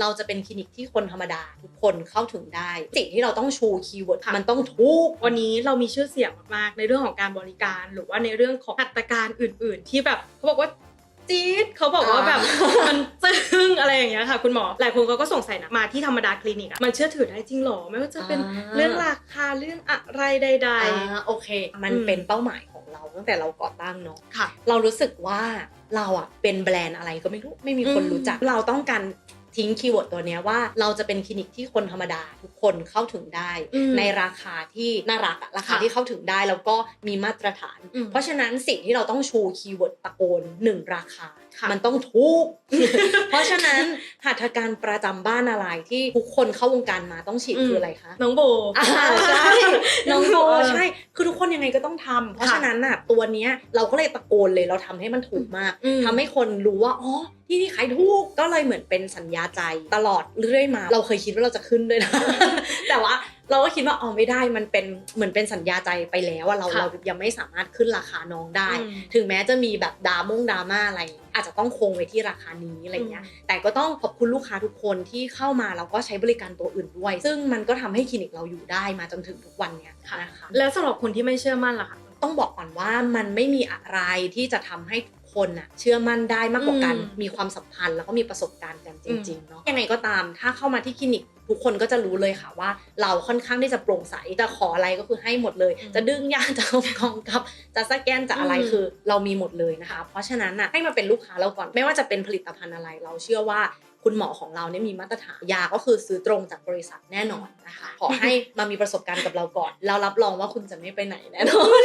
เราจะเป็นคลินิกที่คนธรรมดา ทุกคนเข้าถึงได้ สิ่งที่เราต้องชูคีย์เวิร์ดค่ะมันต้องทุกวันนี้เรามีชื่อเสียงมากๆในเรื่องของการบริการ หรือว่าในเรื่องของหัตถการอื่น ๆ ที่แบบเขาบอกว่าจี๊ดเขาบอกว่าแบบมันซึ้งอะไรอย่างเงี้ยค่ะ คุณหมอหลายคนเขาก็สงสัยนะมาที่ธรรมดาคลินิกอะมันเชื่อถือได้จริงเหรอ ไม่ว่าจะเป็นอ่าเรื่องราคาเรื่องอะไรใดอ่าโอเค มันอืมเป็นเป้าหมายของเราตั้งแต่เราก่อตั้งเนาะๆค่ะเรารู้สึกว่าเราอะเป็นแบรนด์อะไรก็ไม่รู้ไม่มีคนอืมรู้จักเราต้องการ ทิ้งคีย์เวิร์ดตัวเนี้ยว่าเราจะเป็นคลินิกที่คนธรรมดาทุกคนเข้าถึงได้อืมในราคาที่น่ารักอะราคาค่ะที่เข้าถึงได้แล้วก็มีมาตรฐานอืมเพราะฉะนั้นสิ่งที่เราต้องชูคีย์เวิร์ดตะโกนหนึ่งราคาค่ะมันต้องถูกเพราะฉะนั้นหัตถการประจำบ้านอะไรที่ทุกคนเข้าวงการมาต้องฉีดอืมคืออะไรคะน้องโบอ่าใช่น้องโบเออ ใช่คือทุกคนยังไงก็ต้องทำเพราะค่ะฉะนั้นน่ะตัวเนี้ยเราก็เลยตะโกนเลยเราทำให้มันถูกมากอืมทำให้คนรู้ว่าอ๋อที่นี่ขายถูกก็เลยเหมือนเป็นสัญญาใจตลอดเรื่อยมา เราเคยคิดว่าเราจะขึ้นด้วยนะแต่ว่า เราก็คิดว่าอ๋อไม่ได้มันเป็นเหมือนเป็นสัญญาใจไปแล้วอะเราค่ะเรายังไม่สามารถขึ้นราคาน้องได้อืมถึงแม้จะมีแบบดรามงดราม่าอะไร อาจจะต้องคงไว้ที่ราคานี้อะไรเงี้ยแต่ก็ต้องขอบคุณลูกค้าทุกคนที่เข้ามาแล้วก็ใช้บริการตัวอื่นด้วย ซึ่งมันก็ทำให้คลินิกเราอยู่ได้มาจนถึงทุกวันเนี้ยนะคะแล้วสำหรับคนที่ไม่เชื่อมั่นล่ะคะต้องบอกก่อนว่ามันไม่มีอะไรที่จะทำให้ทุกคนน่ะเชื่อมั่นได้มากกว่าการอืมมีความสัมพันธ์แล้วก็มีประสบการณ์กันจอืริงมๆเนาะยังไงก็ตามถ้าเข้ามาที่คลินิก ทุกคนก็จะรู้เลยค่ะว่า เราค่อนข้างที่จะโปร่งใสจะขออะไรก็คือให้หมดเลย จะดึงยาจะเอากองกับ จะสแกนจะอะไรอืมคือเรามีหมดเลยนะคะ เพราะฉะนั้นน่ะให้มาเป็นลูกค้าเราก่อนไม่ว่าจะเป็นผลิตภัณฑ์อะไร เราเชื่อว่าคุณหมอของเราเนี่ยมีมาตรฐานยาก็คือซื้อตรงจากบริษัทแน่นอนนะคะ ขอให้มามีประสบการณ์กับเราก่อนแล้วรับรองว่าคุณจะไม่ไปไหนแน่นอน